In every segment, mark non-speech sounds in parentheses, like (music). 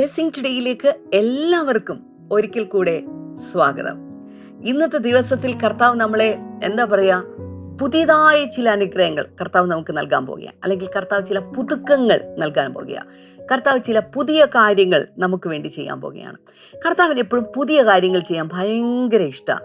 Blessing ടുഡേയിലേക്ക് എല്ലാവർക്കും ഒരിക്കൽ കൂടെ സ്വാഗതം. ഇന്നത്തെ ദിവസത്തിൽ കർത്താവ് നമ്മളെ എന്താ പറയുക പുതിയതായ ചില അനുഗ്രഹങ്ങൾ കർത്താവ് നമുക്ക് നൽകാൻ പോകുക അല്ലെങ്കിൽ കർത്താവ് ചില പുതുക്കങ്ങൾ നൽകാൻ പോകുക കർത്താവ് ചില പുതിയ കാര്യങ്ങൾ നമുക്ക് വേണ്ടി ചെയ്യാൻ പോകുകയാണ് കർത്താവിന് എപ്പോഴും പുതിയ കാര്യങ്ങൾ ചെയ്യാൻ ഭയങ്കര ഇഷ്ടമാണ്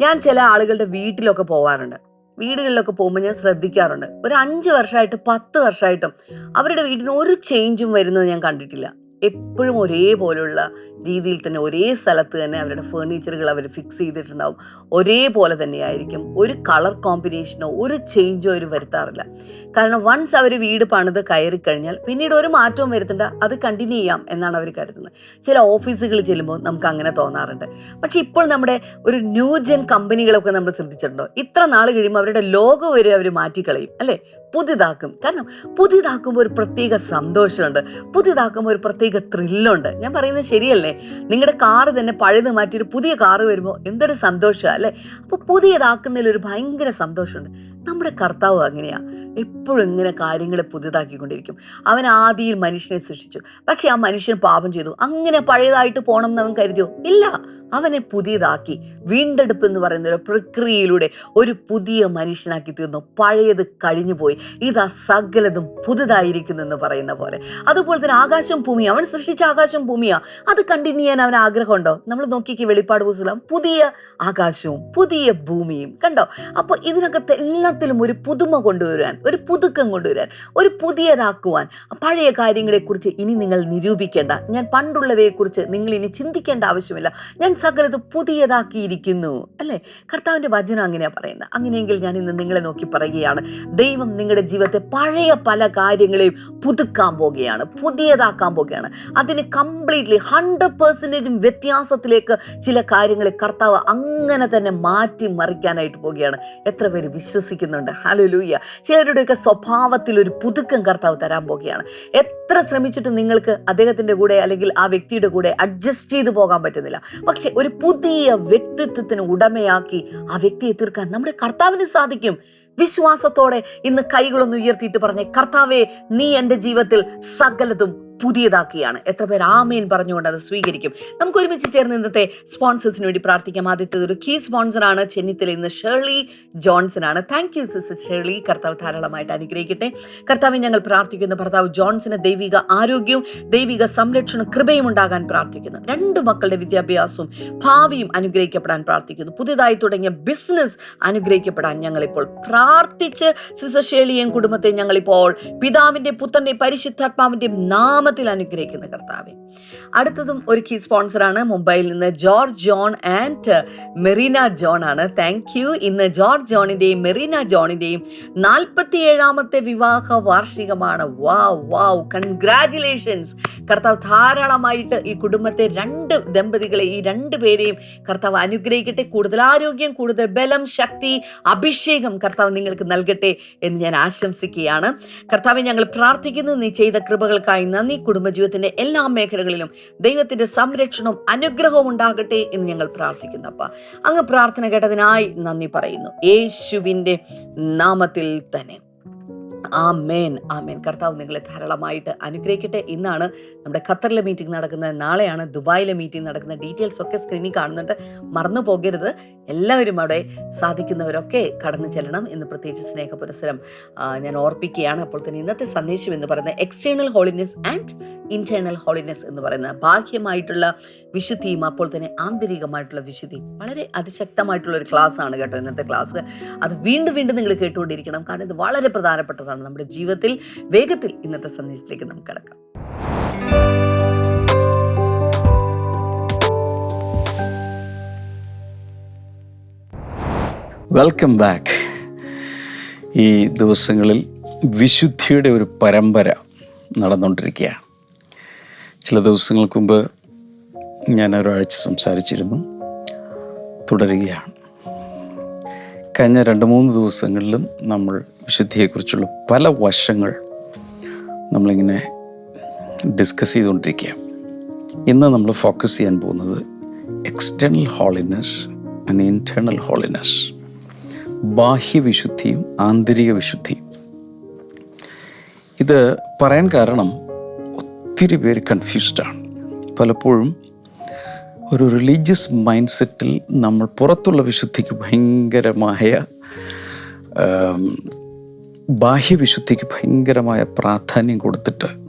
ഞാൻ ചില ആളുകളുടെ വീട്ടിലൊക്കെ പോവാറുണ്ട്. വീടുകളിലൊക്കെ പോകുമ്പോൾ ഞാൻ ശ്രദ്ധിക്കാറുണ്ട്. ഒരു അഞ്ച് വർഷമായിട്ട് പത്ത് വർഷമായിട്ടും അവരുടെ വീട്ടിന് ഒരു ചേഞ്ചും വരുന്നത് ഞാൻ കണ്ടിട്ടില്ല. എപ്പോഴും ഒരേപോലുള്ള രീതിയിൽ തന്നെ ഒരേ സ്ഥലത്ത് തന്നെ അവരുടെ ഫേർണിച്ചറുകൾ അവർ ഫിക്സ് ചെയ്തിട്ടുണ്ടാവും. ഒരേപോലെ തന്നെയായിരിക്കും. ഒരു കളർ കോമ്പിനേഷനോ ഒരു ചേഞ്ചോ അവർ വരുത്താറില്ല. കാരണം വൺസ് അവർ വീട് പണിത് കയറി കഴിഞ്ഞാൽ പിന്നീട് ഒരു മാറ്റവും വരുത്തണ്ട. അത് കണ്ടിന്യൂ ചെയ്യാം എന്നാണ് അവർ കരുതുന്നത്. ചില ഓഫീസുകൾ ചെല്ലുമ്പോൾ നമുക്ക് അങ്ങനെ തോന്നാറുണ്ട്. പക്ഷേ ഇപ്പോൾ നമ്മുടെ ഒരു ന്യൂ ജെൻ കമ്പനികളൊക്കെ നമ്മൾ ശ്രദ്ധിച്ചിട്ടുണ്ടോ? ഇത്ര നാൾ കഴിയുമ്പോൾ അവരുടെ ലോഗോ വരെ അവർ മാറ്റിക്കളയും അല്ലേ? പുതിയതാക്കും. കാരണം പുതിയതാക്കുമ്പോൾ ഒരു പ്രത്യേക സന്തോഷമുണ്ട്. പുതിയതാക്കുമ്പോൾ ഒരു പ്രത്യേക ത്രില്ലുണ്ട് ഞാൻ പറയുന്നത് ശരിയല്ലേ? നിങ്ങളുടെ കാറ് തന്നെ പഴയത് മാറ്റി ഒരു പുതിയ കാറ് വരുമ്പോൾ എന്തൊരു സന്തോഷമാണ് അല്ലേ? അപ്പോൾ പുതിയതാക്കുന്നതിൽ ഒരു ഭയങ്കര സന്തോഷമുണ്ട്. നമ്മുടെ കർത്താവ് അങ്ങനെയാണ് എപ്പോഴും ഇങ്ങനെ കാര്യങ്ങളെ പുതിയതാക്കിക്കൊണ്ടിരിക്കും. അവൻ ആദിയിൽ മനുഷ്യനെ സൃഷ്ടിച്ചു. പക്ഷേ ആ മനുഷ്യൻ പാപം ചെയ്തു. അങ്ങനെ പഴയതായിട്ട് പോകണം എന്ന് അവൻ കരുതിയോ? ഇല്ല. അവനെ പുതിയതാക്കി. വീണ്ടെടുപ്പ് എന്ന് പറയുന്ന ഒരു പ്രക്രിയയിലൂടെ ഒരു പുതിയ മനുഷ്യനാക്കി തീർന്നു പഴയത് കഴിഞ്ഞുപോയി. ഇതാ സകലതും പുതുതായിരിക്കുന്നു എന്ന് പറയുന്ന പോലെ. അതുപോലെ തന്നെ ആകാശം ഭൂമി അവൻ സൃഷ്ടിച്ച ആകാശം ഭൂമിയാ. അത് കണ്ടിന്യൂ ചെയ്യാൻ അവൻ ആഗ്രഹമുണ്ടോ? നമ്മൾ നോക്കിക്ക് വെളിപ്പാട് പുസ്തകം. പുതിയ ആകാശവും പുതിയ ഭൂമിയും. കണ്ടോ? അപ്പോൾ ഇതിനകത്ത് എല്ലാത്തിലും ഒരു പുതുമ കൊണ്ടുവരാൻ ഒരു പുതുക്കം കൊണ്ടുവരാൻ ഒരു പുതിയതാക്കുവാൻ. പഴയ കാര്യങ്ങളെക്കുറിച്ച് ഇനി നിങ്ങൾ നിരൂപിക്കേണ്ട. ഞാൻ പണ്ടുള്ളവയെക്കുറിച്ച് നിങ്ങൾ ഇനി ചിന്തിക്കേണ്ട ആവശ്യമില്ല. ഞാൻ സകലത് പുതിയതാക്കിയിരിക്കുന്നു. അല്ലേ? കർത്താവിന്റെ വചനം അങ്ങനെയാണ് പറയുന്നത്. അങ്ങനെയെങ്കിൽ ഞാൻ ഇന്ന് നിങ്ങളെ നോക്കി പറയുകയാണ്. ദൈവം നിങ്ങളുടെ ജീവിതത്തെ പഴയ പല കാര്യങ്ങളെയും പുതുക്കാൻ പോകുകയാണ് പുതിയതാക്കാൻ പോകുകയാണ് അതിന് കംപ്ലീറ്റ്ലി ഹൺഡ്രഡ് പെർസെന്റേജും വ്യത്യാസത്തിലേക്ക് ചില കാര്യങ്ങളെ കർത്താവ് അങ്ങനെ തന്നെ മാറ്റി മറിക്കാനായിട്ട് പോവുകയാണ്. എത്ര പേര് വിശ്വസിക്കുന്നുണ്ട്? ഹലോ ലൂയ്യ ചിലരുടെയൊക്കെ സ്വഭാവത്തിൽ ഒരു പുതുക്കം കർത്താവ് തരാൻ പോവുകയാണ്. എത്ര ശ്രമിച്ചിട്ടും നിങ്ങൾക്ക് അദ്ദേഹത്തിന്റെ കൂടെ അല്ലെങ്കിൽ ആ വ്യക്തിയുടെ കൂടെ അഡ്ജസ്റ്റ് ചെയ്ത് പോകാൻ പറ്റുന്നില്ല. പക്ഷെ ഒരു പുതിയ വ്യക്തിത്വത്തിന് ഉടമയാക്കി ആ വ്യക്തിയെ തീർക്കാൻ നമ്മുടെ കർത്താവിന് സാധിക്കും. വിശ്വാസത്തോടെ ഇന്ന് കൈകളൊന്ന് ഉയർത്തിയിട്ട് പറഞ്ഞേ കർത്താവെ നീ എന്റെ ജീവിതത്തിൽ സകലതും പുതിയതാക്കിയാണ്. എത്ര പേർ ആമേൻ പറഞ്ഞുകൊണ്ട് അത് സ്വീകരിക്കും. നമുക്ക് ഒരുമിച്ച് ചേർന്ന് ഇന്നത്തെ സ്പോൺസേഴ്സിന് വേണ്ടി പ്രാർത്ഥിക്കാം. ആദ്യത്തെ ഒരു കീ സ്പോൺസറാണ് ചെന്നിത്തല ഇന്ന് ഷേർലി ജോൺസൺ ആണ്. Thank you sister Shirley. കർത്താവ് ധാരാളമായിട്ട് അനുഗ്രഹിക്കട്ടെ. കർത്താവ് ഞങ്ങൾ പ്രാർത്ഥിക്കുന്നു. ഭർത്താവ് ജോൺസന് ദൈവിക ആരോഗ്യവും ദൈവിക സംരക്ഷണ കൃപയും ഉണ്ടാകാൻ പ്രാർത്ഥിക്കുന്നു. രണ്ട് മക്കളുടെ വിദ്യാഭ്യാസവും ഭാവിയും അനുഗ്രഹിക്കപ്പെടാൻ പ്രാർത്ഥിക്കുന്നു. പുതിയതായി തുടങ്ങിയ ബിസിനസ് അനുഗ്രഹിക്കപ്പെടാൻ ഞങ്ങളിപ്പോൾ പ്രാർത്ഥിച്ച് സിസ്റ്റർ ഷേളിയെയും കുടുംബത്തെ ഞങ്ങളിപ്പോൾ പിതാവിന്റെ പുത്രന്റെ പരിശുദ്ധാത്മാവിന്റെ നാമത്തിൽ അനുഗ്രഹിക്കുന്ന കർത്താവെ. അടുത്തതും ഒരു കീ സ്പോൺസറാണ് മുംബൈയിൽ നിന്ന് George John and Merina John ആണ്. താങ്ക് യു ഇന്ന് ജോർജ് ജോണിന്റെയും മെറീന ജോണിന്റെയും നാൽപ്പത്തി ഏഴാമത്തെ വിവാഹ വാർഷികമാണ്. വാവ് വാവ് കൺഗ്രാറ്റുലേഷൻസ് കർത്താവ് ധാരാളമായിട്ട് ഈ കുടുംബത്തെ രണ്ട് ദമ്പതികളെ ഈ രണ്ട് പേരെയും കർത്താവ് അനുഗ്രഹിക്കട്ടെ. കൂടുതൽ ആരോഗ്യം കൂടുതൽ ബലം ശക്തി അഭിഷേകം കർത്താവ് നിങ്ങൾക്ക് നൽകട്ടെ എന്ന് ഞാൻ ആശംസിക്കുകയാണ്. കർത്താവ് ഞങ്ങൾ പ്രാർത്ഥിക്കുന്നു. നീ ചെയ്ത കൃപകൾക്കായി നന്ദി. കുടുംബജീവിതത്തിന്റെ എല്ലാ മേഖലകളിലും ദൈവത്തിന്റെ സംരക്ഷണവും അനുഗ്രഹവും ഉണ്ടാകട്ടെ എന്ന് ഞങ്ങൾ പ്രാർത്ഥിക്കുന്നു അപ്പ അങ്ങ് പ്രാർത്ഥന കേട്ടതിനായി നന്ദി പറയുന്നു. യേശുവിന്റെ നാമത്തിൽ തന്നെ. ആമേൻ മേൻ കർത്താവ് നിങ്ങളെ ധാരാളമായിട്ട് അനുഗ്രഹിക്കട്ടെ. ഇന്നാണ് നമ്മുടെ ഖത്തറിലെ മീറ്റിംഗ് നടക്കുന്നത്. നാളെയാണ് ദുബായിലെ മീറ്റിംഗ് നടക്കുന്നത്. ഡീറ്റെയിൽസ് ഒക്കെ സ്ക്രീനിൽ കാണുന്നുണ്ട്. മറന്നു പോകരുത് എല്ലാവരും അവിടെ സാധിക്കുന്നവരൊക്കെ കടന്നു ചെല്ലണം എന്ന് പ്രത്യേകിച്ച് സ്നേഹ പുരസ്സരം ഞാൻ ഓർപ്പിക്കുകയാണ്. അപ്പോൾ തന്നെ ഇന്നത്തെ സന്ദേശം എന്ന് പറയുന്നത് external holiness and internal holiness എന്ന് പറയുന്ന ബാഹ്യമായിട്ടുള്ള വിശുദ്ധിയും അപ്പോൾ തന്നെ ആന്തരികമായിട്ടുള്ള വിശുദ്ധിയും. വളരെ അതിശക്തമായിട്ടുള്ള ഒരു ക്ലാസ് ആണ് കേട്ടോ ഇന്നത്തെ ക്ലാസ് അത് വീണ്ടും വീണ്ടും നിങ്ങൾ കേട്ടുകൊണ്ടിരിക്കണം. കാരണം ഇത് വളരെ പ്രധാനപ്പെട്ടതാണ്. നമ്മുടെ ജീവിതത്തിൽ വേഗത്തിൽ ഇന്നത്തെ സന്ദേശത്തിലേക്ക് നമുക്ക് കിടക്കാം. വെൽക്കം ബാക്ക് ഈ ദിവസങ്ങളിൽ വിശുദ്ധിയുടെ ഒരു പരമ്പര നടന്നുകൊണ്ടിരിക്കുകയാണ്. ചില ദിവസങ്ങൾക്ക് മുമ്പ് ഞാൻ ഒരാഴ്ച സംസാരിച്ചിരുന്നു. തുടരുകയാണ്. കഴിഞ്ഞ രണ്ട് മൂന്ന് ദിവസങ്ങളിലും നമ്മൾ വിശുദ്ധിയെക്കുറിച്ചുള്ള പല വശങ്ങൾ നമ്മളിങ്ങനെ ഡിസ്കസ് ചെയ്തുകൊണ്ടിരിക്കുക ഇന്ന് നമ്മൾ ഫോക്കസ് ചെയ്യാൻ പോകുന്നത് external holiness and internal holiness ബാഹ്യവിശുദ്ധിയും ആന്തരിക വിശുദ്ധിയും ഇത് പറയാൻ കാരണം ഒത്തിരി പേര് കൺഫ്യൂസ്ഡാണ് പലപ്പോഴും ഒരു റിലീജിയസ് മൈൻഡ് സെറ്റിൽ നമ്മൾ പുറത്തുള്ള വിശുദ്ധിക്ക് ഭയങ്കരമായ ബാഹ്യവിശുദ്ധിക്ക് ഭയങ്കരമായ പ്രാധാന്യം കൊടുത്തിട്ട്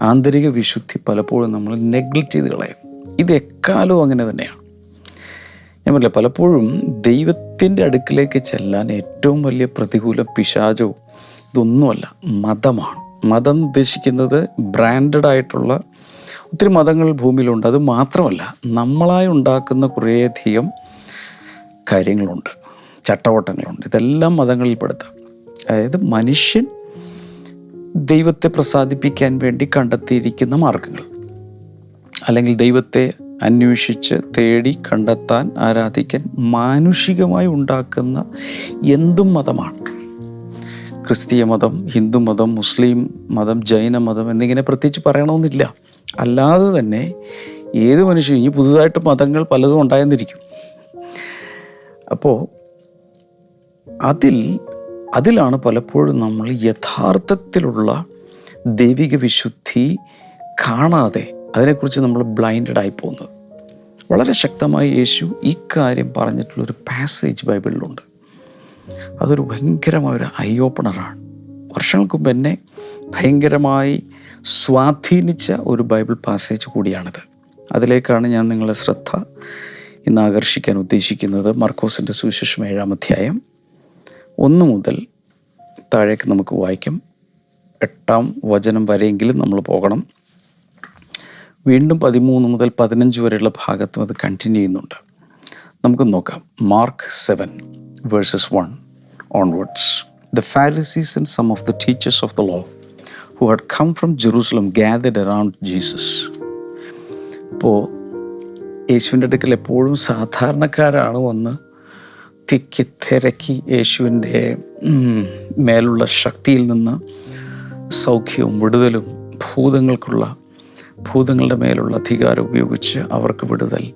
ആന്തരിക വിശുദ്ധി പലപ്പോഴും നമ്മൾ നെഗ്ലക്റ്റ് ചെയ്ത് കളയും. ഇത് എക്കാലവും അങ്ങനെ തന്നെയാണ്. ഞാൻ പറഞ്ഞില്ല പലപ്പോഴും ദൈവത്തിന്റെ അടുക്കിലേക്ക് ചെല്ലാൻ ഏറ്റവും വലിയ പ്രതികൂലം പിശാചവും ഇതൊന്നുമല്ല മതമാണ്. മതം ഉദ്ദേശിക്കുന്നത് ബ്രാൻഡഡ് ആയിട്ടുള്ള ഒത്തിരി മതങ്ങൾ ഭൂമിയിലുണ്ട്. അത് മാത്രമല്ല നമ്മളായി ഉണ്ടാക്കുന്ന കുറേയധികം കാര്യങ്ങളുണ്ട്. ചട്ടവട്ടങ്ങളുണ്ട്. ഇതെല്ലാം മതങ്ങളിൽ പെടുത്താം അതായത് മനുഷ്യൻ ദൈവത്തെ പ്രസാദിപ്പിക്കാൻ വേണ്ടി കണ്ടെത്തിയിരിക്കുന്ന മാർഗങ്ങൾ. അല്ലെങ്കിൽ ദൈവത്തെ അന്വേഷിച്ച് തേടി കണ്ടെത്താൻ ആരാധിക്കാൻ മാനുഷികമായി ഉണ്ടാക്കുന്ന എന്തും മതമാണ്. ക്രിസ്തീയ മതം ഹിന്ദു മതം മുസ്ലിം മതം ജൈന മതം എന്നിങ്ങനെ പ്രത്യേകിച്ച് പറയണമെന്നില്ല. അല്ലാതെ തന്നെ ഏത് മനുഷ്യനും ഇനി പുതുതായിട്ട് മതങ്ങൾ പലതും ഉണ്ടായെന്നിരിക്കും. അപ്പോൾ അതിൽ അതിലാണ് പലപ്പോഴും നമ്മൾ യഥാർത്ഥത്തിലുള്ള ദൈവിക വിശുദ്ധി കാണാതെ അതിനെക്കുറിച്ച് നമ്മൾ ബ്ലൈൻഡഡ് ആയി പോകുന്നത്. വളരെ ശക്തമായി യേശു ഈ കാര്യം പറഞ്ഞിട്ടുള്ളൊരു പാസേജ് ബൈബിളിലുണ്ട്. അതൊരു ഭയങ്കരമായ ഒരു ഐ ഓപ്പണറാണ് വർഷങ്ങൾക്ക് മുമ്പ് എന്നെ ഭയങ്കരമായി സ്വാധീനിച്ച ഒരു ബൈബിൾ പാസേജ് കൂടിയാണിത്. അതിലേക്കാണ് ഞാൻ നിങ്ങളെ ശ്രദ്ധ ഇന്ന് ആകർഷിക്കാൻ ഉദ്ദേശിക്കുന്നത്. മർക്കോസിന്റെ സുവിശേഷം ഏഴാം അധ്യായം ഒന്ന് മുതൽ താഴേക്ക് നമുക്ക് വായിക്കാം. എട്ടാം വചനം വരെയെങ്കിലും നമ്മൾ പോകണം. വീണ്ടും പതിമൂന്ന് മുതൽ പതിനഞ്ച് വരെയുള്ള ഭാഗത്തും അത് കണ്ടിന്യൂ ചെയ്യുന്നുണ്ട്. നമുക്ക് നോക്കാം. Mark seven verses one onwards the Pharisees and some of the teachers of the law who had come from Jerusalem gathered around Jesus ഇപ്പോൾ യേശുവിന്റെ അടുക്കൽ എപ്പോഴും സാധാരണക്കാരാണ് വന്ന് തിക്കി തിരക്കി യേശുവിന്റെ മേലുള്ള ശക്തിയിൽ നിന്ന് സൗഖ്യവും വിടുതലും ഭൂതങ്ങൾക്കുള്ള ഭൂതങ്ങളുടെ മേലുള്ള അധികാരം ഉപയോഗിച്ച് അവർക്ക് വിടുതൽ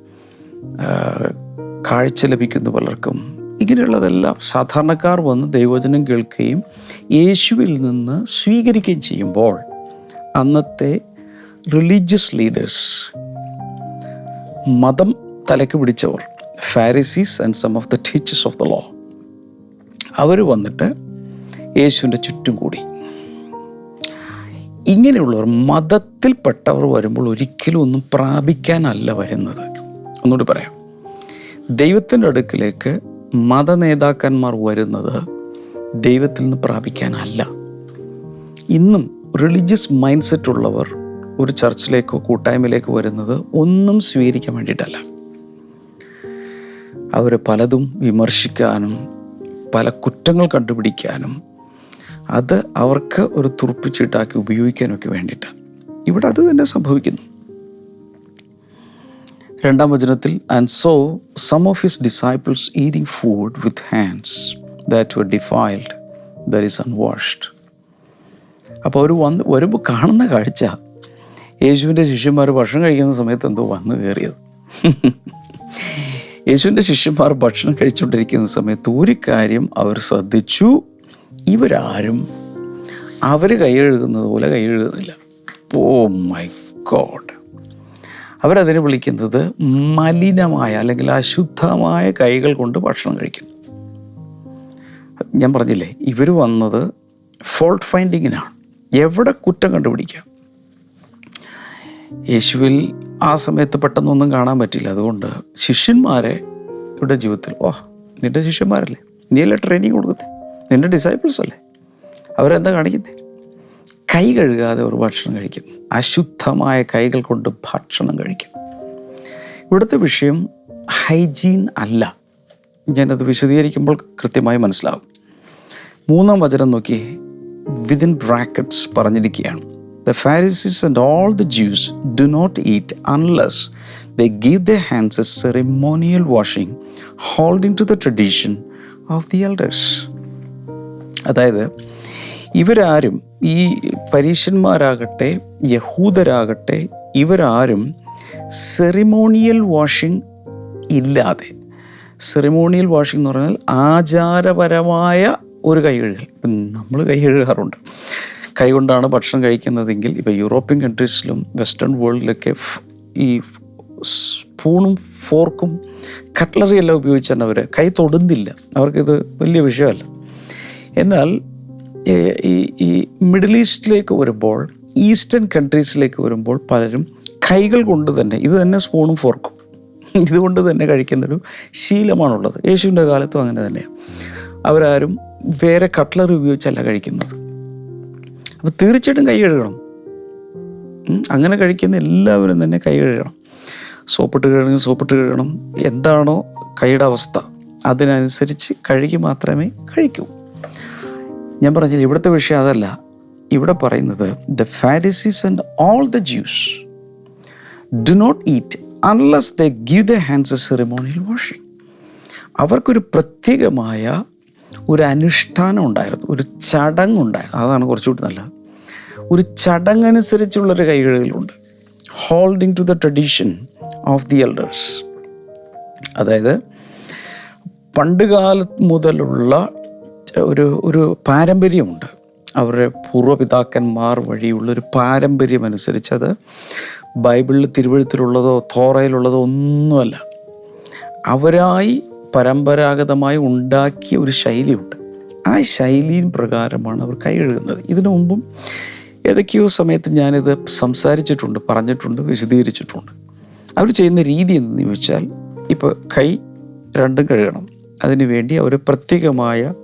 കാഴ്ച ലഭിക്കുന്ന പലർക്കും ഇങ്ങനെയുള്ളതെല്ലാം സാധാരണക്കാർ വന്ന് ദൈവവചനം കേൾക്കുകയും യേശുവിൽ നിന്ന് സ്വീകരിക്കുകയും ചെയ്യുമ്പോൾ അന്നത്തെ റിലീജിയസ് ലീഡേഴ്സ് മതം തലക്ക് പിടിച്ചവർ Pharisees and some of the teachers of the law അവർ വന്നിട്ട് യേശുവിന്റെ ചുറ്റും കൂടി. ഇങ്ങനെയുള്ളവർ മതത്തിൽപ്പെട്ടവർ വരുമ്പോൾ ഒരിക്കലും ഒന്നും പ്രാപിക്കാനല്ല വരുന്നത്. ഒന്നുകൂടി പറയാം. ദൈവത്തിന്റെ അടുക്കിലേക്ക് മത നേതാക്കന്മാർ വരുന്നത് ദൈവത്തിൽ നിന്ന് പ്രാപിക്കാനല്ല. ഇന്നും റിലീജിയസ് മൈൻഡ് സെറ്റ് ഉള്ളവർ ഒരു ചർച്ചിലേക്കോ കൂട്ടായ്മയിലേക്കോ വരുന്നത് ഒന്നും സ്വീകരിക്കാൻ വേണ്ടിയിട്ടല്ല. അവർ പലതും വിമർശിക്കാനും പല കുറ്റങ്ങൾ കണ്ടുപിടിക്കാനും അത് അവർക്ക് ഒരു തുറപ്പിച്ചിട്ടാക്കി ഉപയോഗിക്കാനൊക്കെ വേണ്ടിയിട്ട്. ഇവിടെ അത് തന്നെ സംഭവിക്കുന്നു. രണ്ടാം വചനത്തിൽ and so some of his disciples eating food with hands that were defiled that is unwashed അപ്പോൾ അവർ വന്ന് വരുമ്പോൾ കാണുന്ന കാഴ്ച. യേശുവിന്റെ ശിഷ്യന്മാർ ഭക്ഷണം കഴിക്കുന്ന സമയത്ത് എന്തോ വന്നു കയറിയത്. യേശുവിന്റെ ശിഷ്യന്മാർ ഭക്ഷണം കഴിച്ചുകൊണ്ടിരിക്കുന്ന സമയത്ത് ഒരു കാര്യം അവർ ശ്രദ്ധിച്ചു. ഇവരാരും അവർ കൈയെഴുകുന്നത് പോലെ കൈയെഴുകുന്നില്ല ഓ മൈ ഗോഡ്. അവരതിനെ വിളിക്കുന്നത് മലിനമായ അല്ലെങ്കിൽ അശുദ്ധമായ കൈകൾ കൊണ്ട് ഭക്ഷണം കഴിക്കുന്നു. ഞാൻ പറഞ്ഞില്ലേ ഇവർ വന്നത് ഫോൾട്ട് ഫൈൻഡിങ്ങിനാണ് എവിടെ കുറ്റം കണ്ടുപിടിക്കാം? യേശുവിൽ ആ സമയത്ത് പെട്ടെന്നൊന്നും കാണാൻ പറ്റില്ല. അതുകൊണ്ട് ശിഷ്യന്മാരെ ഇവിടെ ജീവിതത്തിൽ ഓ നിന്റെ ശിഷ്യന്മാരല്ലേ? നീ അല്ലേ ട്രെയിനിങ് കൊടുക്കുന്നത് നിന്റെ ഡിസൈപ്പിൾസ് അല്ലേ? അവരെന്താ കാണിക്കുന്നത് കൈ കഴുകാതെ ഒരു ഭക്ഷണം കഴിക്കുന്നു. അശുദ്ധമായ കൈകൾ കൊണ്ട് ഭക്ഷണം കഴിക്കുന്നു. ഇവിടുത്തെ വിഷയം ഹൈജീൻ അല്ല. ഞാനത് വിശദീകരിക്കുമ്പോൾ കൃത്യമായി മനസ്സിലാവും. മൂന്നാം വചനം നോക്കി വിതിൻ ബ്രാക്കറ്റ്സ് പറഞ്ഞിരിക്കുകയാണ്. The Pharisees and all the Jews do not eat unless the give the hands a ceremonial washing holding to the tradition of the elders അതായത് ഇവരാരും ഈ പരീശന്മാരാകട്ടെ യഹൂദരാകട്ടെ ഇവരാരും സെറിമോണിയൽ വാഷിംഗ് ഇല്ലാതെ. സെറിമോണിയൽ വാഷിംഗ് എന്ന് പറഞ്ഞാൽ ആചാരപരമായ ഒരു കൈ കഴുകൽ ഇപ്പം നമ്മൾ കൈ കഴുകാറുണ്ട്. കൈ കൊണ്ടാണ് ഭക്ഷണം കഴിക്കുന്നതെങ്കിൽ ഇപ്പോൾ യൂറോപ്യൻ കൺട്രീസിലും വെസ്റ്റേൺ വേൾഡിലൊക്കെ ഈ സ്പൂണും ഫോർക്കും കട്ട്ലറിയെല്ലാം ഉപയോഗിച്ചാണ് അവർ കൈ തൊടുന്നില്ല. അവർക്കിത് വലിയ വിഷയമല്ല. എന്നാൽ ഈ ഈ മിഡിൽ ഈസ്റ്റിലേക്ക് വരുമ്പോൾ ഈസ്റ്റേൺ കൺട്രീസിലേക്ക് വരുമ്പോൾ പലരും കൈകൾ കൊണ്ട് തന്നെ ഇത് തന്നെ സ്പൂണും ഫോർക്കും ഇതുകൊണ്ട് തന്നെ കഴിക്കുന്നൊരു ശീലമാണുള്ളത്. യേശുവിന്റെ കാലത്തും അങ്ങനെ തന്നെയാണ് അവരാരും വേറെ കട്ട്ലർ ഉപയോഗിച്ചല്ല കഴിക്കുന്നത്. അപ്പോൾ തീർച്ചയായിട്ടും കൈ കഴുകണം. അങ്ങനെ കഴിക്കുന്ന എല്ലാവരും തന്നെ കൈ കഴുകണം. സോപ്പിട്ട് കഴുകണം സോപ്പിട്ട് കഴുകണം. എന്താണോ കൈയുടെ അവസ്ഥ അതിനനുസരിച്ച് കഴുകി മാത്രമേ കഴിക്കൂ. ഞാൻ പറഞ്ഞില്ല ഇവിടുത്തെ വിഷയം അതല്ല. ഇവിടെ പറയുന്നത് the Pharisees and all the Jews do not eat unless the give the hands a ceremonial washing അവർക്കൊരു പ്രത്യേകമായ ഒരു അനുഷ്ഠാനം ഉണ്ടായിരുന്നു ഒരു ചടങ്ങുണ്ടായിരുന്നു അതാണ് കുറച്ചുകൂടി നല്ലത്. ഒരു ചടങ്ങനുസരിച്ചുള്ളൊരു കൈകഴുകലുണ്ട് holding to the tradition of the elders അതായത് പണ്ടുകാലം മുതലുള്ള ഒരു ഒരു പാരമ്പര്യമുണ്ട്. അവരുടെ പൂർവപിതാക്കന്മാർ വഴിയുള്ള ഒരു പാരമ്പര്യം അനുസരിച്ച് അത് ബൈബിളിൽ തിരുവഴുത്തിലുള്ളതോ തോറയിലുള്ളതോ ഒന്നുമല്ല. അവരായി പരമ്പരാഗതമായി ഉണ്ടാക്കിയ ഒരു ശൈലിയുണ്ട്. ആ ശൈലിയും പ്രകാരമാണ് അവർ കൈ കഴുകുന്നത്. ഇതിനു മുമ്പും ഏതൊക്കെയോ സമയത്ത് ഞാനിത് സംസാരിച്ചിട്ടുണ്ട് പറഞ്ഞിട്ടുണ്ട് വിശദീകരിച്ചിട്ടുണ്ട്. അവർ ചെയ്യുന്ന രീതി എന്ന് ചോദിച്ചാൽ ഇപ്പോൾ കൈ രണ്ടും കഴുകണം. അതിനു വേണ്ടി അവർ പ്രത്യേകമായ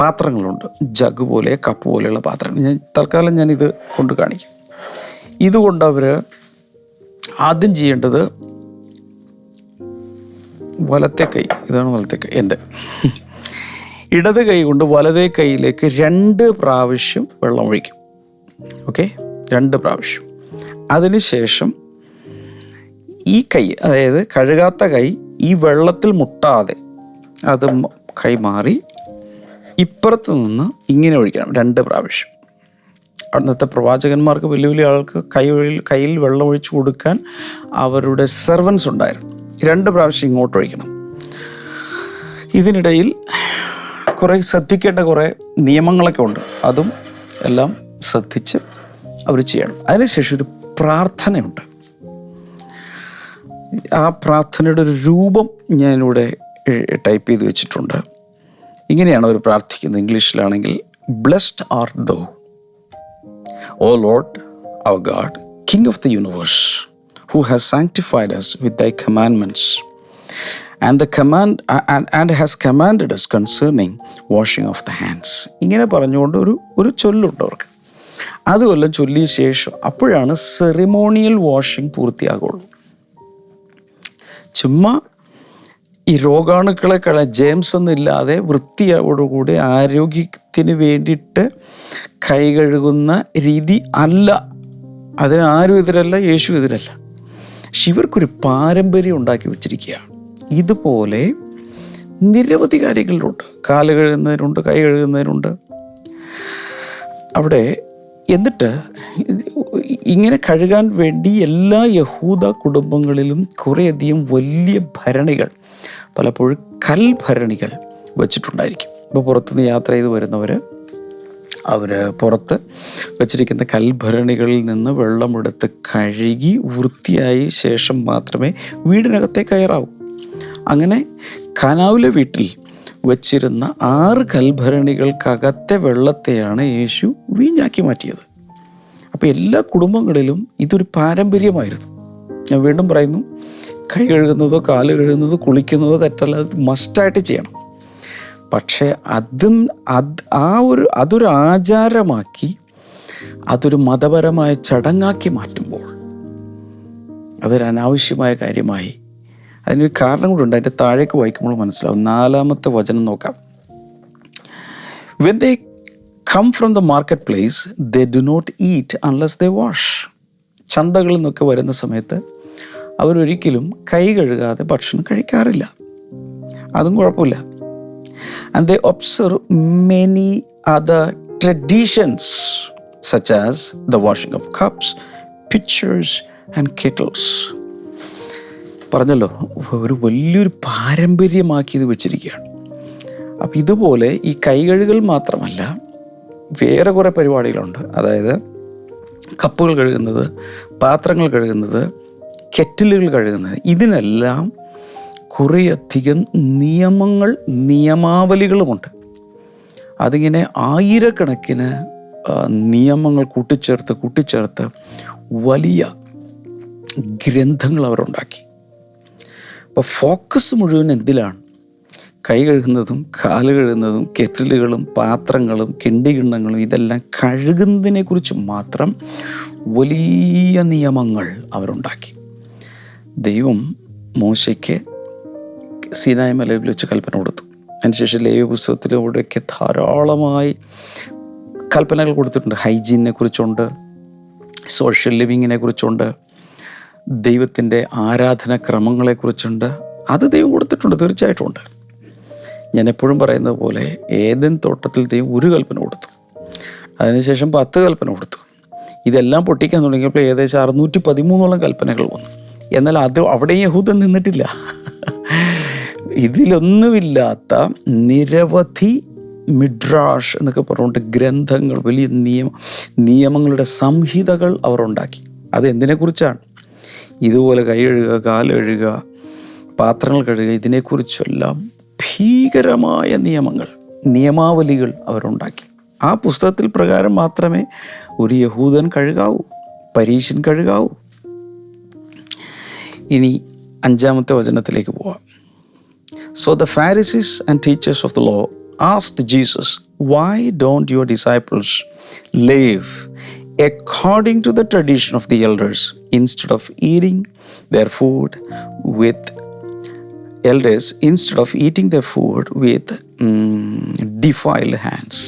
പാത്രങ്ങളുണ്ട്. ജഗ് പോലെ കപ്പ് പോലെയുള്ള പാത്രങ്ങൾ. ഞാൻ തൽക്കാലം ഞാനിത് കൊണ്ട് കാണിക്കും. ഇതുകൊണ്ട് അവർ ആദ്യം ചെയ്യേണ്ടത് വലത്തെ കൈ. ഇതാണ് വലത്തെ കൈ. എന്റെ. ഇടത് കൈ കൊണ്ട് വലതേ കൈയിലേക്ക് രണ്ട് പ്രാവശ്യം വെള്ളം ഒഴിക്കും. ഓക്കെ? രണ്ട് പ്രാവശ്യം. അതിനുശേഷം ഈ കൈ അതായത് കഴുകാത്ത കൈ ഈ വെള്ളത്തിൽ മുട്ടാതെ അത് കൈ മാറി ഇപ്പുറത്ത് നിന്ന് ഇങ്ങനെ ഒഴിക്കണം രണ്ട് പ്രാവശ്യം. അന്നത്തെ പ്രവാചകന്മാർക്ക് വലിയ വലിയ ആൾക്ക് കൈ കയ്യിൽ വെള്ളം ഒഴിച്ചു കൊടുക്കാൻ അവരുടെ സെർവൻസ് ഉണ്ടായിരുന്നു. രണ്ട് പ്രാവശ്യം ഇങ്ങോട്ട് ഒഴിക്കണം. ഇതിനിടയിൽ കുറേ ശ്രദ്ധിക്കേണ്ട കുറേ നിയമങ്ങളൊക്കെ ഉണ്ട്. അതും എല്ലാം ശ്രദ്ധിച്ച് അവർ ചെയ്യണം. അതിനുശേഷം ഒരു പ്രാർത്ഥനയുണ്ട്. ആ പ്രാർത്ഥനയുടെ ഒരു രൂപം ഞാനിവിടെ ടൈപ്പ് ചെയ്ത് വെച്ചിട്ടുണ്ട്. ഇങ്ങനെയാണ് അവർ പ്രാർത്ഥിക്കുന്നത് ഇംഗ്ലീഷിലാണെങ്കിൽ blessed are thou Lord, our God, King of the universe, who has sanctified us with thy commandments, and the command and, and has commanded us concerning washing of the hands. ഇങ്ങനെ പറഞ്ഞുകൊണ്ട് ഒരു ഒരു ചൊല്ലുണ്ട് അവർക്ക് അത് ചൊല്ലിയ ശേഷം അപ്പോഴാണ് സെറിമോണിയൽ വാഷിംഗ് പൂർത്തിയാകുള്ളൂ ചുമ്മാ ഈ രോഗാണുക്കളെ കള ജെയിംസ് ഒന്നും ഇല്ലാതെ വൃത്തിയോടുകൂടി ആരോഗ്യത്തിന് വേണ്ടിയിട്ട് കൈ കഴുകുന്ന രീതി അല്ല. അതിന് ആരും എതിരല്ല യേശു എതിരല്ല. പക്ഷെ ഇവർക്കൊരു പാരമ്പര്യം ഉണ്ടാക്കി വെച്ചിരിക്കുകയാണ്. ഇതുപോലെ നിരവധി കാര്യങ്ങളിലുണ്ട് കാൽ കഴുകുന്നതിനുണ്ട് കൈ കഴുകുന്നതിനുണ്ട്. അവിടെ എന്നിട്ട് ഇങ്ങനെ കഴുകാൻ വേണ്ടി എല്ലാ യഹൂദ കുടുംബങ്ങളിലും കുറേയധികം വലിയ ഭരണികൾ പലപ്പോഴും കൽഭരണികൾ വെച്ചിട്ടുണ്ടായിരിക്കും. ഇപ്പോൾ പുറത്തുനിന്ന് യാത്ര ചെയ്ത് വരുന്നവർ അവർ പുറത്ത് വച്ചിരിക്കുന്ന കൽഭരണികളിൽ നിന്ന് വെള്ളമെടുത്ത് കഴുകി വൃത്തിയായി ശേഷം മാത്രമേ വീടിനകത്തെ കയറാവൂ. അങ്ങനെ കനാവിലെ വീട്ടിൽ വച്ചിരുന്ന ആറ് കൽഭരണികൾക്കകത്തെ വെള്ളത്തെയാണ് യേശു വീഞ്ഞാക്കി മാറ്റിയത്. അപ്പോൾ എല്ലാ കുടുംബങ്ങളിലും ഇതൊരു പാരമ്പര്യമായിരുന്നു. ഞാൻ വീണ്ടും പറയുന്നു കൈ കഴുകുന്നതോ കാൽ കഴുകുന്നതോ കുളിക്കുന്നതോ തെറ്റല്ല അത് മസ്റ്റായിട്ട് ചെയ്യണം. പക്ഷേ അതും അത് ആ ഒരു അതൊരു ആചാരമാക്കി അതൊരു മതപരമായ ചടങ്ങാക്കി മാറ്റുമ്പോൾ അതൊരു അനാവശ്യമായ കാര്യമായി അതിനൊരു കാരണം കൂടെ ഉണ്ട്. അതിന്റെ താഴേക്ക് വായിക്കുമ്പോൾ മനസ്സിലാവും. നാലാമത്തെ വചനം നോക്കാം. When they come from the market place they do not eat unless they wash ചന്തകളിൽ നിന്നൊക്കെ വരുന്ന സമയത്ത് അവരൊരിക്കലും കൈ കഴുകാതെ ഭക്ഷണം കഴിക്കാറില്ല. അതും കുഴപ്പമില്ല. And they observe many other traditions such as the washing of cups pitchers and kettles പറഞ്ഞല്ലോ ഒരു വലിയൊരു പാരമ്പര്യമാക്കി ഇത് വെച്ചിരിക്കുകയാണ്. അപ്പം ഇതുപോലെ ഈ കൈ കഴുകൽ മാത്രമല്ല വേറെ കുറേ പരിപാടികളുണ്ട്. അതായത് കപ്പുകൾ കഴുകുന്നത് പാത്രങ്ങൾ കഴുകുന്നത് കെറ്റിലുകൾ കഴുകുന്നത്. ഇതിനെല്ലാം കുറേയധികം നിയമങ്ങൾ നിയമാവലികളുമുണ്ട്. അതിങ്ങനെ ആയിരക്കണക്കിന് നിയമങ്ങൾ കൂട്ടിച്ചേർത്ത് കൂട്ടിച്ചേർത്ത് വലിയ ഗ്രന്ഥങ്ങൾ അവരുണ്ടാക്കി. അപ്പോൾ ഫോക്കസ് മുഴുവൻ എന്തിലാണ്? കൈ കഴുകുന്നതും കാൽ കഴുകുന്നതും കെറ്റിലുകളും പാത്രങ്ങളും കിണ്ടികിണ്ണങ്ങളും ഇതെല്ലാം കഴുകുന്നതിനെക്കുറിച്ച് മാത്രം വലിയ നിയമങ്ങൾ അവരുണ്ടാക്കി. ദൈവം മോശയ്ക്ക് സീനായ മലയിൽ വെച്ച് കൽപ്പന കൊടുത്തു. അതിനുശേഷം ലേവ പുസ്തകത്തിലൂടെയൊക്കെ ധാരാളമായി കൽപ്പനകൾ കൊടുത്തിട്ടുണ്ട്. ഹൈജീനിനെ കുറിച്ചുണ്ട് സോഷ്യൽ ലിവിങ്ങിനെ കുറിച്ചുണ്ട് ദൈവത്തിന്റെ ആരാധന ക്രമങ്ങളെക്കുറിച്ചുണ്ട് അത് ദൈവം കൊടുത്തിട്ടുണ്ട് തീർച്ചയായിട്ടും ഉണ്ട്. ഞാൻ എപ്പോഴും പറയുന്നത് പോലെ ഏതൻ തോട്ടത്തിൽ ദൈവം ഒരു കൽപ്പന കൊടുത്തു. അതിനുശേഷം പത്ത് കൽപ്പന കൊടുത്തു. ഇതെല്ലാം പൊട്ടിക്കാൻ തുടങ്ങിയപ്പോൾ ഏകദേശം അറുന്നൂറ്റി പതിമൂന്നോളം കൽപ്പനകൾ വന്നു. എന്നാൽ അത് അവിടെ യഹൂദൻ നിന്നിട്ടില്ല. ഇതിലൊന്നുമില്ലാത്ത നിരവധി മിഡ്രാഷ് എന്നൊക്കെ പറഞ്ഞുകൊണ്ട് ഗ്രന്ഥങ്ങൾ വലിയ നിയമ നിയമങ്ങളുടെ സംഹിതകൾ അവർ ഉണ്ടാക്കി. അത് എന്തിനെക്കുറിച്ചാണ് ഇതുപോലെ കൈ കഴുകുക പാത്രങ്ങൾ കഴുകുക ഇതിനെക്കുറിച്ചെല്ലാം ഭീകരമായ നിയമങ്ങൾ നിയമാവലികൾ അവരുണ്ടാക്കി ആ പുസ്തകത്തിൽ പ്രകാരം മാത്രമേ ഒരു യഹൂദൻ കഴുകാവൂ പരീശൻ കഴുകാവൂ ഇനി അഞ്ചാമത്തെ വചനത്തിലേക്ക് പോവാം the Pharisees and teachers of the law asked Jesus, Why don't your disciples live according to the tradition of the elders instead of eating their food with elders instead of eating their food with mm, defiled hands?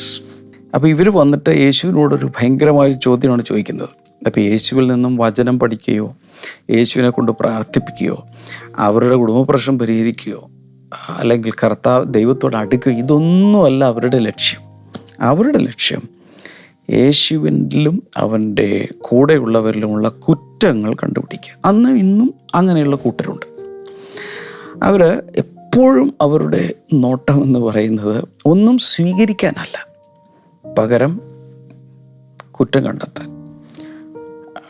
അപ്പോൾ ഇവർ വന്നിട്ട് യേശുവിനോടൊരു ഭയങ്കരമായ ചോദ്യമാണ് ചോദിക്കുന്നത് അപ്പോൾ യേശുവിൽ നിന്നും വചനം പഠിക്കുകയോ യേശുവിനെ കൊണ്ട് പ്രാർത്ഥിപ്പിക്കുകയോ അവരുടെ കുടുംബ പ്രശ്നം പരിഹരിക്കുകയോ അല്ലെങ്കിൽ കർത്താവ് ദൈവത്തോട് അടുക്കുക ഇതൊന്നുമല്ല അവരുടെ ലക്ഷ്യം. അവരുടെ ലക്ഷ്യം. യേശുവിലും അവന്റെ കൂടെയുള്ളവരിലുമുള്ള കുറ്റങ്ങൾ കണ്ടുപിടിക്കുക. അന്ന് ഇന്നും അങ്ങനെയുള്ള കൂട്ടരുണ്ട്. അവർ എപ്പോഴും അവരുടെ നോട്ടം എന്ന് പറയുന്നത് ഒന്നും സ്വീകരിക്കാനല്ല. പകരം കുറ്റം കണ്ടെത്താൻ.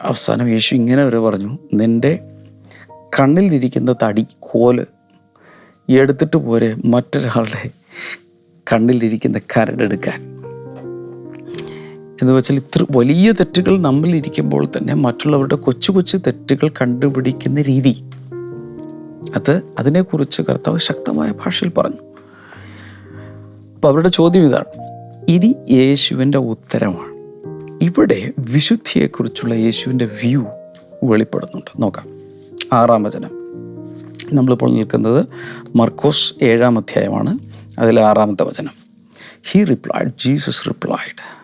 അവസാനം യേശു ഇങ്ങനെ വരെ പറഞ്ഞു നിന്റെ കണ്ണിലിരിക്കുന്ന തടി കോൽ എടുത്തിട്ട് പോരെ മറ്റൊരാളുടെ കണ്ണിലിരിക്കുന്ന കരടെടുക്കാൻ എന്ന് വെച്ചാൽ ഇത്ര വലിയ തെറ്റുകൾ നമ്മളിരിക്കുമ്പോൾ തന്നെ മറ്റുള്ളവരുടെ കൊച്ചു കൊച്ചു തെറ്റുകൾ കണ്ടുപിടിക്കുന്ന രീതി. അത് അതിനെക്കുറിച്ച് കർത്താവ് ശക്തമായ ഭാഷയിൽ പറഞ്ഞു. അപ്പോൾ അവരുടെ ചോദ്യം ഇതാണ്. ഇനി യേശുവിന്റെ ഉത്തരമാണ്. ഇവിടെ വിശുദ്ധിയെക്കുറിച്ചുള്ള യേശുവിന്റെ വ്യൂ വെളിപ്പെടുന്നുണ്ട്. നോക്കാം. ആറാം വചനം. നമ്മളിപ്പോൾ നിൽക്കുന്നത് മർക്കോസ് ഏഴാം അധ്യായമാണ്. അതിൽ ആറാമത്തെ വചനം. He replied Jesus replied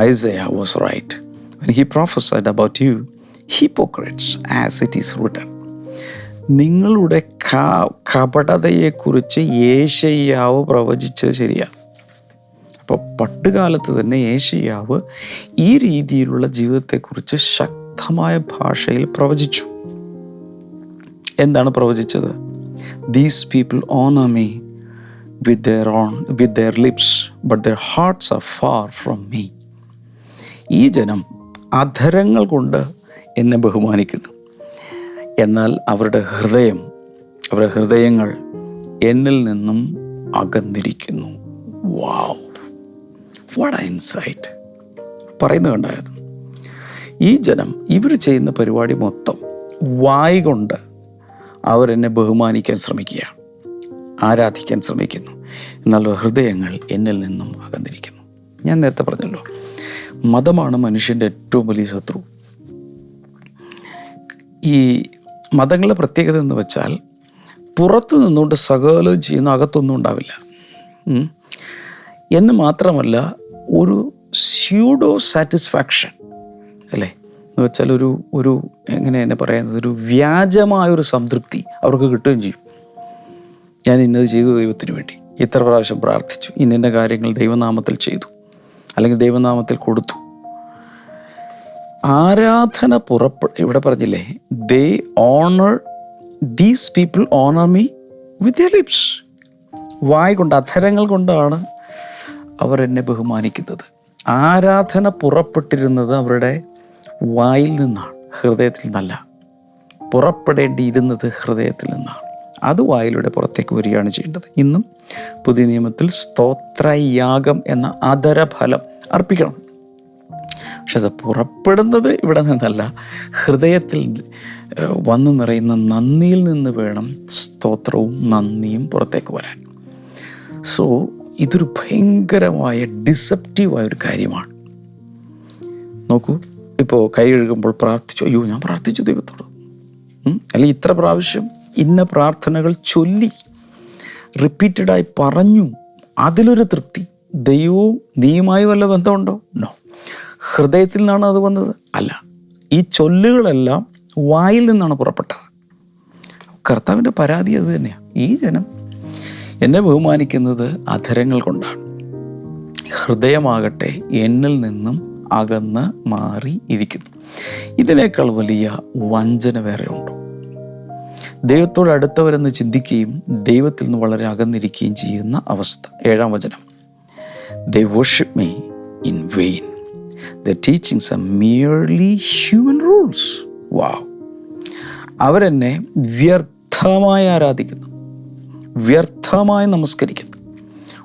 Isaiah was right when he prophesied about you hypocrites as it is written. നിങ്ങളുടെ കപടതയെക്കുറിച്ച് ഏശയ്യാവ് പ്രവചിച്ചത് ശരിയാണ് അപ്പോൾ പട്ടുകാലത്ത് തന്നെ ഏഷ്യാവ് ഈ രീതിയിലുള്ള ജീവിതത്തെക്കുറിച്ച് ശക്തമായ ഭാഷയിൽ പ്രവചിച്ചു. എന്താണ് പ്രവചിച്ചത്? These people honour me with their on with their lips but their hearts are far from me ഈ ജനം അധരങ്ങൾ കൊണ്ട് എന്നെ ബഹുമാനിക്കുന്നു. എന്നാൽ അവരുടെ ഹൃദയം അവരുടെ ഹൃദയങ്ങൾ എന്നിൽ നിന്നും അകന്നിരിക്കുന്നു. വാവ് വാട്ട് ഇൻസൈറ്റ് പറയുന്നത് കണ്ടായിരുന്നു. ഈ ജനം ഇവർ ചെയ്യുന്ന പരിപാടി മൊത്തം വായി കൊണ്ട് അവരെന്നെ ബഹുമാനിക്കാൻ ശ്രമിക്കുകയാണ്. ആരാധിക്കാൻ ശ്രമിക്കുന്നു. എന്നാൽ ഹൃദയങ്ങൾ എന്നിൽ നിന്നും അകന്നിരിക്കുന്നു. ഞാൻ നേരത്തെ പറഞ്ഞല്ലോ മതമാണ് മനുഷ്യന്റെ ഏറ്റവും വലിയ ശത്രു. ഈ മതങ്ങളുടെ പ്രത്യേകത എന്ന് വെച്ചാൽ പുറത്ത് നിന്നുകൊണ്ട് സകലം ചെയ്യുന്ന അകത്തൊന്നും ഉണ്ടാവില്ല. എന്ന് മാത്രമല്ല ഒരു സ്യൂഡോ സാറ്റിസ്ഫാക്ഷൻ അല്ലേ? എന്ന് വെച്ചാൽ ഒരു ഒരു എങ്ങനെ എന്നെ പറയുന്നത്? ഒരു വ്യാജമായൊരു സംതൃപ്തി അവർക്ക് കിട്ടുകയും ചെയ്യും. ഞാൻ ഇന്നത് ചെയ്തു ദൈവത്തിന് വേണ്ടി. ഇത്ര പ്രാവശ്യം പ്രാർത്ഥിച്ചു. ഇന്നിന്റെ കാര്യങ്ങൾ ദൈവനാമത്തിൽ ചെയ്തു. അല്ലെങ്കിൽ ദൈവനാമത്തിൽ കൊടുത്തു. ആരാധന പുറപ്പെ ഇവിടെ പറഞ്ഞില്ലേ they honour these people honour me with lips വായ് കൊണ്ട് അധരങ്ങൾ കൊണ്ടാണ് അവർ എന്നെ ബഹുമാനിക്കുന്നത്. ആരാധന പുറപ്പെട്ടിരുന്നത് അവരുടെ വായിൽ നിന്നാണ് ഹൃദയത്തിൽ നിന്നല്ല. പുറപ്പെടേണ്ടിയിരുന്നത് ഹൃദയത്തിൽ നിന്നാണ്. അത് വായിലൂടെ പുറത്തേക്ക് വരികയാണ് ചെയ്യേണ്ടത്. ഇന്നും പുതിയ നിയമത്തിൽ സ്തോത്രയാഗം എന്ന അതരഫലം അർപ്പിക്കണം. പക്ഷെ അത് പുറപ്പെടുന്നത് ഇവിടെ നിന്നല്ല. ഹൃദയത്തിൽ വന്നു നിറയുന്ന നന്ദിയിൽ നിന്ന് വേണം സ്തോത്രവും നന്ദിയും പുറത്തേക്ക് വരാൻ. സോ ഇതൊരു ഭയങ്കരമായ ഡിസപ്റ്റീവായ ഒരു കാര്യമാണ്. നോക്കൂ ഇപ്പോൾ കൈ കഴുകുമ്പോൾ പ്രാർത്ഥിച്ചു അയ്യോ ഞാൻ പ്രാർത്ഥിച്ചു ദൈവത്തോട്. അല്ലെ ഇത്ര പ്രാവശ്യം ഇന്ന പ്രാർത്ഥനകൾ ചൊല്ലി റിപ്പീറ്റഡായി പറഞ്ഞു അതിലൊരു തൃപ്തി. ദൈവവും നീയുമായി വല്ല ബന്ധമുണ്ടോ? നോ ഹൃദയത്തിൽ നിന്നാണ് അത് വന്നത്? അല്ല. ഈ ചൊല്ലുകളെല്ലാം വായിൽ നിന്നാണ് പുറപ്പെട്ടത്. കർത്താവിന്റെ പരാതി അത് തന്നെയാണ് ഈ ജനം എന്നെ ബഹുമാനിക്കുന്നത് അധരങ്ങൾ കൊണ്ടാണ്. ഹൃദയമാകട്ടെ എന്നിൽ നിന്നും അകന്ന് മാറി ഇരിക്കുന്നു. ഇതിനേക്കാൾ വലിയ വഞ്ചന വേറെ ഉണ്ടോ? ദൈവത്തോട് അടുത്തവരെന്ന് ചിന്തിക്കുകയും ദൈവത്തിൽ നിന്ന് വളരെ അകന്നിരിക്കുകയും ചെയ്യുന്ന അവസ്ഥ. ഏഴാം വചനം. The worship me in vain the teachings are merely human rules wow അവരെന്നെ വ്യർത്ഥമായി ആരാധിക്കുന്നു. വ്യർത്ഥമായി നമസ്കരിക്കുന്നു.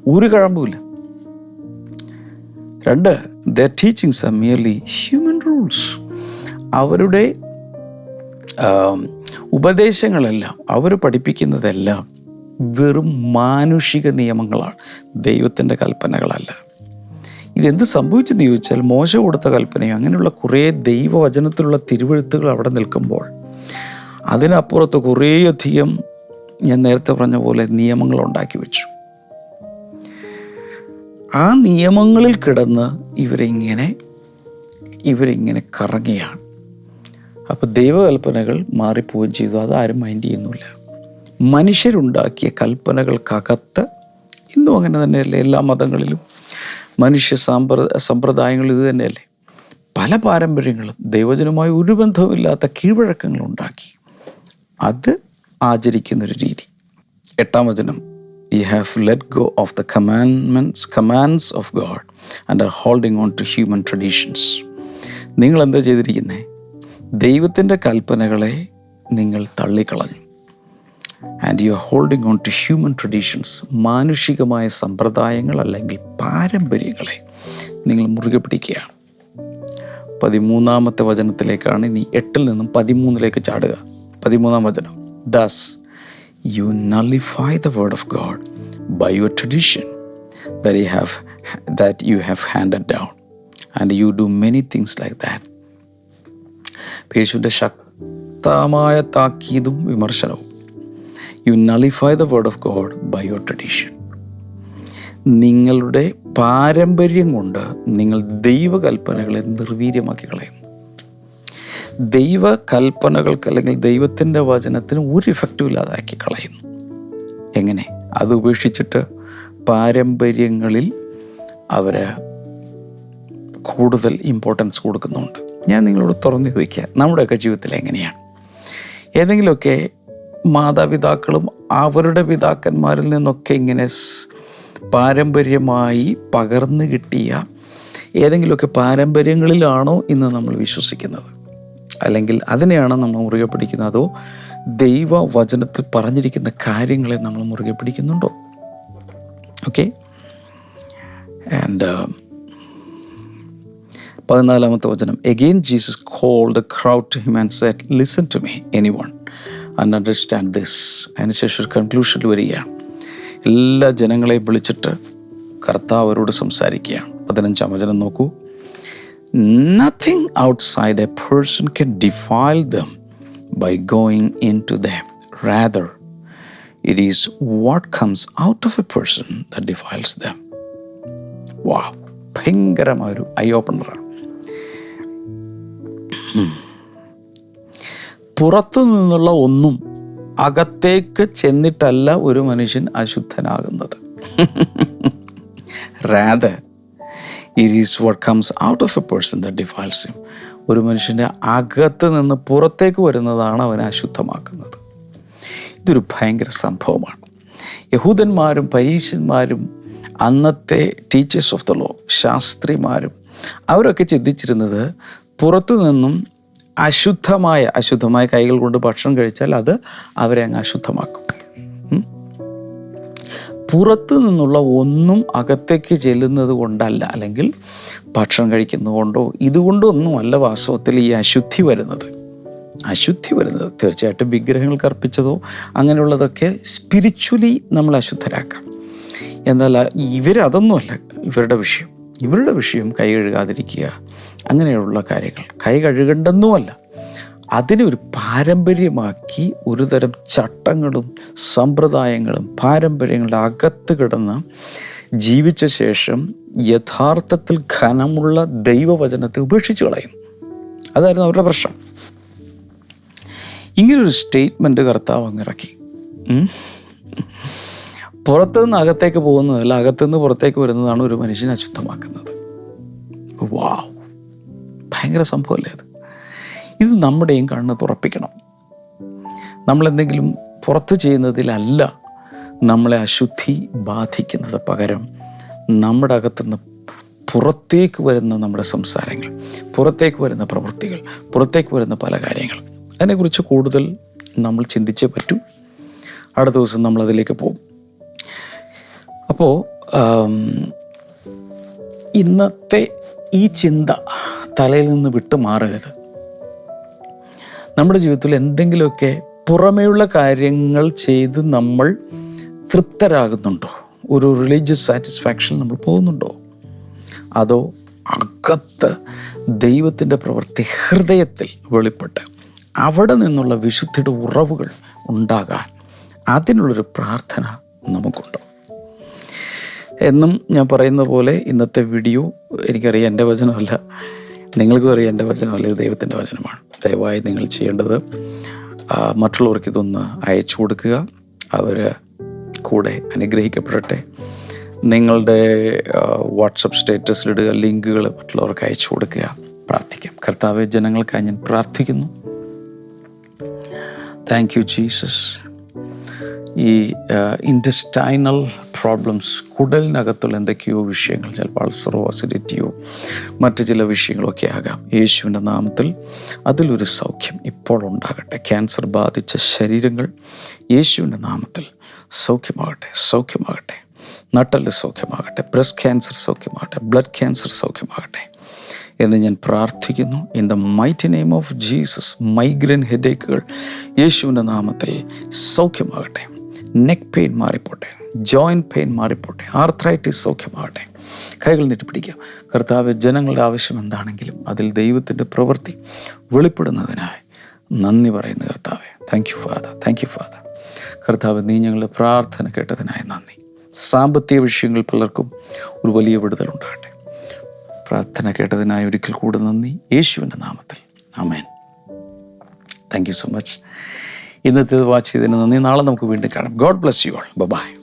ഒരു കഴമ്പുമില്ല. രണ്ട് the teachings are merely human rules അവരുടെ ഉപദേശങ്ങളെല്ലാം അവർ പഠിപ്പിക്കുന്നതെല്ലാം വെറും മാനുഷിക നിയമങ്ങളാണ്. ദൈവത്തിന്റെ കൽപ്പനകളല്ല. ഇതെന്ത് സംഭവിച്ചെന്ന് ചോദിച്ചാൽ മോശം കൊടുത്ത കൽപ്പനയും അങ്ങനെയുള്ള കുറേ ദൈവവചനത്തിലുള്ള തിരുവഴുത്തുകൾ അവിടെ നിൽക്കുമ്പോൾ അതിനപ്പുറത്ത് കുറേയധികം ഞാൻ നേരത്തെ പറഞ്ഞ പോലെ നിയമങ്ങൾ ഉണ്ടാക്കി വെച്ചു. ആ നിയമങ്ങളിൽ കിടന്ന് ഇവരിങ്ങനെ ഇവരിങ്ങനെ കറങ്ങിയാണ് അപ്പോൾ ദൈവകൽപ്പനകൾ മാറിപ്പോവുകയും ചെയ്തു. അതാരും മൈൻഡ് ചെയ്യുന്നില്ല. മനുഷ്യരുണ്ടാക്കിയ കൽപ്പനകൾക്കകത്ത് ഇന്നും അങ്ങനെ തന്നെയല്ലേ? എല്ലാ മതങ്ങളിലും മനുഷ്യ സാമ്പ്ര സമ്പ്രദായങ്ങൾ ഇത് തന്നെയല്ലേ? പല പാരമ്പര്യങ്ങളും ദൈവജനവുമായി ഒരു ബന്ധവുമില്ലാത്ത കീഴ്വഴക്കങ്ങൾ ഉണ്ടാക്കി അത് ആചരിക്കുന്നൊരു രീതി. എട്ടാം വചനം. You have let go of the commandments commands of God and are holding on to human traditions നിങ്ങൾ എന്താ ചെയ്തിരിക്കുന്നത് ദൈവത്തിന്റെ കൽപ്പനകളെ നിങ്ങൾ തള്ളിക്കളഞ്ഞു. And you are holding on to human traditions മാനുഷികമായ സമ്പ്രദായങ്ങൾ അല്ലെങ്കിൽ പാരമ്പര്യങ്ങളെ നിങ്ങൾ മുറുകെ പിടിക്കുകയാണ്. പതിമൂന്നാമത്തെ വചനത്തിലേക്കാണ് ഇനി എട്ടിൽ നിന്നും പതിമൂന്നിലേക്ക് ചാടുക. പതിമൂന്നാം വചനം. Thus you nullify the word of God by your tradition that you have that you have handed down. And you do many things like that. പേശുവിന്റെ ശക്തമായ താക്കീതും വിമർശനവും you nullify the word of God by your tradition നിങ്ങളുടെ പാരമ്പര്യം കൊണ്ട് നിങ്ങൾ ദൈവകൽപ്പനകളെ നിർവീര്യമാക്കി കളയുന്നു ദൈവ കൽപ്പനകൾക്ക് അല്ലെങ്കിൽ ദൈവത്തിന്റെ വചനത്തിന് ഒരു ഇഫക്റ്റും ഇല്ലാതാക്കി കളയുന്നു. എങ്ങനെ? അത് ഉപേക്ഷിച്ചിട്ട് പാരമ്പര്യങ്ങളിൽ അവർ കൂടുതൽ ഇമ്പോർട്ടൻസ് കൊടുക്കുന്നുണ്ട്. ഞാൻ നിങ്ങളോട് തുറന്നു ചോദിക്കുക നമ്മുടെയൊക്കെ ജീവിതത്തിൽ എങ്ങനെയാണ്? ഏതെങ്കിലുമൊക്കെ മാതാപിതാക്കളും അവരുടെ പിതാക്കന്മാരിൽ നിന്നൊക്കെ ഇങ്ങനെ പാരമ്പര്യമായി പകർന്നു കിട്ടിയ ഏതെങ്കിലുമൊക്കെ പാരമ്പര്യങ്ങളിലാണോ ഇന്ന് നമ്മൾ വിശ്വസിക്കുന്നത്? അല്ലെങ്കിൽ അതിനെയാണ് നമ്മൾ മുറുകെ പിടിക്കുന്നത്? അതോ ദൈവ വചനത്തിൽ പറഞ്ഞിരിക്കുന്ന കാര്യങ്ങളെ നമ്മൾ മുറുകെ പിടിക്കുന്നുണ്ടോ? ഓക്കെ ആൻഡ് പതിനാലാമത്തെ വചനം. Again Jesus call the crowd to him and said listen to me anyone and understand this അതിനുശേഷം ഒരു കൺക്ലൂഷനിൽ വരികയാണ്. എല്ലാ ജനങ്ങളെയും വിളിച്ചിട്ട് കർത്താവ് അവരോട് സംസാരിക്കുകയാണ്. പതിനഞ്ചാം വചനം നോക്കൂ. Outside a person can defile them by going into the rather it is what comes out of a person the defiles them വാ ഭയങ്കരമായൊരു ഐ ഓപ്പണറാണ് പുറത്തു നിന്നുള്ള ഒന്നും അകത്തേക്ക് ചെന്നിട്ടല്ല ഒരു മനുഷ്യൻ അശുദ്ധനാകുന്നത്. (laughs) Rather it is what comes out of a person the defiles him ഒരു മനുഷ്യന്റെ അകത്ത് നിന്ന് പുറത്തേക്ക് വരുന്നതാണ് അവനെ അശുദ്ധമാക്കുന്നത്. ഇതൊരു ഭയങ്കര സംഭവമാണ്. യഹൂദന്മാരും പരീശന്മാരും അന്നത്തെ ടീച്ചേഴ്സ് ഓഫ് ദ ലോ ശാസ്ത്രിമാരും അവരൊക്കെ ചിന്തിച്ചിരുന്നത് പുറത്തു നിന്നും അശുദ്ധമായ അശുദ്ധമായ കൈകൾ കൊണ്ട് ഭക്ഷണം കഴിച്ചാൽ അത് അവരെ അങ്ങ് അശുദ്ധമാക്കും. പുറത്തു നിന്നുള്ള ഒന്നും അകത്തേക്ക് ചെല്ലുന്നത് കൊണ്ടല്ല. അല്ലെങ്കിൽ ഭക്ഷണം കഴിക്കുന്നതുകൊണ്ടോ കൊണ്ടോ ഒന്നും അല്ല വാസ്തവത്തിൽ ഈ അശുദ്ധി വരുന്നത്. അശുദ്ധി വരുന്നത്. തീർച്ചയായിട്ടും വിഗ്രഹങ്ങൾക്ക് അർപ്പിച്ചതോ അങ്ങനെയുള്ളതൊക്കെ സ്പിരിച്വലി നമ്മൾ അശുദ്ധരാക്കാം. എന്നാൽ ഇവരതൊന്നുമല്ല. ഇവരുടെ വിഷയം. ഇവരുടെ വിഷയം കൈ കഴുകാതിരിക്കുക. അങ്ങനെയുള്ള കാര്യങ്ങൾ. കൈ കഴുകണ്ടെന്നുമല്ല അതിനെ ഒരു പാരമ്പര്യമാക്കി ഒരു തരം ചട്ടങ്ങളും സമ്പ്രദായങ്ങളും പാരമ്പര്യങ്ങളുടെ അകത്ത് കിടന്ന് ജീവിച്ച ശേഷം യഥാർത്ഥത്തിൽ ഘനമുള്ള ദൈവവചനത്തെ ഉപേക്ഷിച്ചു കളയും. അതായിരുന്നു അവരുടെ പ്രശ്നം. ഇങ്ങനൊരു സ്റ്റേറ്റ്മെന്റ് കർത്താവ് അങ്ങിറക്കി പുറത്തു പുറത്തുനിന്ന് അകത്തേക്ക് പോകുന്നതല്ല അകത്തുനിന്ന് പുറത്തേക്ക് വരുന്നതാണ് ഒരു മനുഷ്യനെ അശുദ്ധമാക്കുന്നത്. വാ. ഭയങ്കര സംഭവമല്ലേ അത്? ഇത് നമ്മുടെയും കണ്ണ് തുറപ്പിക്കണം. നമ്മളെന്തെങ്കിലും പുറത്ത് ചെയ്യുന്നതിലല്ല നമ്മളെ അശുദ്ധി ബാധിക്കുന്നത് പകരം നമ്മുടെ അകത്തുനിന്ന് പുറത്തേക്ക് വരുന്ന നമ്മുടെ സംസാരങ്ങൾ പുറത്തേക്ക് വരുന്ന പ്രവൃത്തികൾ പുറത്തേക്ക് വരുന്ന പല കാര്യങ്ങൾ. അതിനെക്കുറിച്ച് കൂടുതൽ നമ്മൾ ചിന്തിച്ചേ പറ്റൂ. അടുത്ത ദിവസം നമ്മൾ അതിലേക്ക് പോകും അപ്പോൾ ഇന്നത്തെ ഈ ചിന്ത തലയിൽ നിന്ന് വിട്ടു മാറരുത് നമ്മുടെ ജീവിതത്തിൽ എന്തെങ്കിലുമൊക്കെ പുറമേയുള്ള കാര്യങ്ങൾ ചെയ്ത് നമ്മൾ തൃപ്തരാകുന്നുണ്ടോ? ഒരു റിലീജിയസ് സാറ്റിസ്ഫാക്ഷൻ നമ്മൾ പോകുന്നുണ്ടോ? അതോ അകത്ത് ദൈവത്തിന്റെ പ്രവൃത്തി ഹൃദയത്തിൽ വെളിപ്പെട്ട് അവിടെ നിന്നുള്ള വിശുദ്ധിയുടെ ഉറവുകൾ ഉണ്ടാകാൻ അതിനുള്ളൊരു പ്രാർത്ഥന നമുക്കുണ്ടോ? എന്നും ഞാൻ പറയുന്ന പോലെ ഇന്നത്തെ വീഡിയോ എനിക്കറിയാം എന്റെ വചനമല്ല നിങ്ങൾക്കും അറിയാം എന്റെ വചനമല്ല അല്ലെങ്കിൽ ദൈവത്തിന്റെ വചനമാണ്. ദയവായി നിങ്ങൾ ചെയ്യേണ്ടത് മറ്റുള്ളവർക്ക് ഇതൊന്ന് അയച്ചു കൊടുക്കുക. അവർ കൂടെ അനുഗ്രഹിക്കപ്പെടട്ടെ. നിങ്ങളുടെ വാട്സപ്പ് സ്റ്റേറ്റസിലിടുക ലിങ്കുകൾ മറ്റുള്ളവർക്ക് അയച്ചു കൊടുക്കുക. പ്രാർത്ഥിക്കാം. കർത്താവ് ജനങ്ങൾക്കായി ഞാൻ പ്രാർത്ഥിക്കുന്നു. താങ്ക് യു ജീസസ് ഈ ഇന്റസ്റ്റൈനൽ പ്രോബ്ലംസ് കുടലിനകത്തുള്ള എന്തൊക്കെയോ വിഷയങ്ങൾ ചിലപ്പോൾ അൾസറോ അസിഡിറ്റിയോ മറ്റു ചില വിഷയങ്ങളൊക്കെ ആകാം. യേശുവിന്റെ നാമത്തിൽ അതിലൊരു സൗഖ്യം ഇപ്പോൾ ഉണ്ടാകട്ടെ. ക്യാൻസർ ബാധിച്ച ശരീരങ്ങൾ യേശുവിന്റെ നാമത്തിൽ സൗഖ്യമാകട്ടെ സൗഖ്യമാകട്ടെ. നട്ടൽ സൗഖ്യമാകട്ടെ ബ്രസ്റ്റ് ക്യാൻസർ സൗഖ്യമാകട്ടെ ബ്ലഡ് ക്യാൻസർ സൗഖ്യമാകട്ടെ എന്ന് ഞാൻ പ്രാർത്ഥിക്കുന്നു. In the mighty name of Jesus migraine ഹെഡേക്കുകൾ യേശുവിന്റെ നാമത്തിൽ സൗഖ്യമാകട്ടെ. നെക്ക് പെയിൻ മാറിപ്പോട്ടെ ജോയിന്റ് പെയിൻ മാറിപ്പോട്ടെ ആർത്രൈറ്റിസ് സൗഖ്യമാകട്ടെ കൈകൾ നീട്ടി പിടിക്കുക. കർത്താവ് ജനങ്ങളുടെ ആവശ്യം എന്താണെങ്കിലും അതിൽ ദൈവത്തിന്റെ പ്രവൃത്തി വെളിപ്പെടുന്നതിനായി നന്ദി പറയുന്ന കർത്താവെ. Thank you father thank you father കർത്താവ് നീ ഞങ്ങളുടെ പ്രാർത്ഥന കേട്ടതിനായി നന്ദി. സാമ്പത്തിക വിഷയങ്ങൾ പലർക്കും ഒരു വലിയ വിടുതലുണ്ടാകട്ടെ പ്രാർത്ഥന കേട്ടതിനായി ഒരിക്കൽ കൂടെ നന്ദി. യേശുവിന്റെ നാമത്തിൽ. Amen thank you so much ഇന്നത്തെ വാച്ച് ചെയ്തതിന് നന്ദി. നാളെ നമുക്ക് വീണ്ടും കാണാം. God bless you all bye.